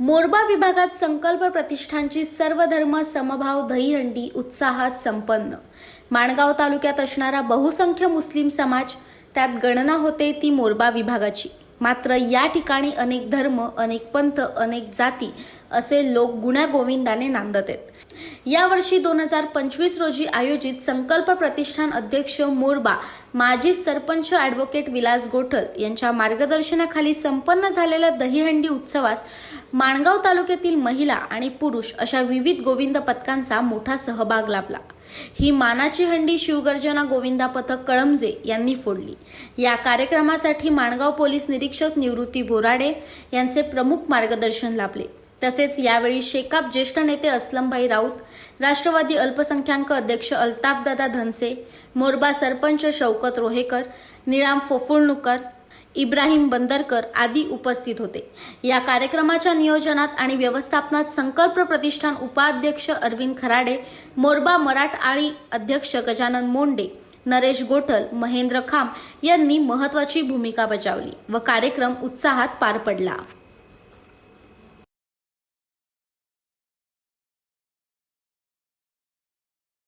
मोरबा विभागात संकल्प प्रतिष्ठानची सर्वधर्म समभाव दहीहंडी उत्साहात संपन्न. माणगाव तालुक्यात असणारा बहुसंख्य मुस्लिम समाज त्यात गणना होते ती मोरबा विभागाची. मात्र या ठिकाणी अनेक धर्म अनेक पंथ अनेक जाती असे लोक गुण्यागोविंदाने नांदत आहेत. यावर्षी दोन हजार पंचवीस रोजी आयोजित संकल्प प्रतिष्ठान अध्यक्ष मोरबा माजी सरपंच ॲडव्होकेट विलास गोठल यांच्या मार्गदर्शनाखाली संपन्न झालेल्या दहीहंडी उत्सवास माणगाव तालुक्यातील महिला आणि पुरुष अशा विविध गोविंद पथकांचा मोठा सहभाग लाभला. ही मानाची हंडी शिवगर्जना गोविंदा पथक कळमजे यांनी फोडली. या कार्यक्रमासाठी माणगाव पोलीस निरीक्षक निवृत्ती बोराडे यांचे प्रमुख मार्गदर्शन लाभले. तसेच यावेळी शेकाप ज्येष्ठ नेते असलमभाई राऊत राष्ट्रवादी अल्पसंख्याक अध्यक्ष अल्ताफदादा धनसे मोरबा सरपंच शौकत रोहेकर निळाम फोफुळणुकर इब्राहिम बंदरकर आदी उपस्थित होते. या कार्यक्रमाच्या नियोजनात आणि व्यवस्थापनात संकल्प प्रतिष्ठान उपाध्यक्ष अरविंद खराडे मोरबा मराठआळी अध्यक्ष गजानन मोंडे नरेश गोठल महेंद्र खाम यांनी महत्वाची भूमिका बजावली व कार्यक्रम उत्साहात पार पडला.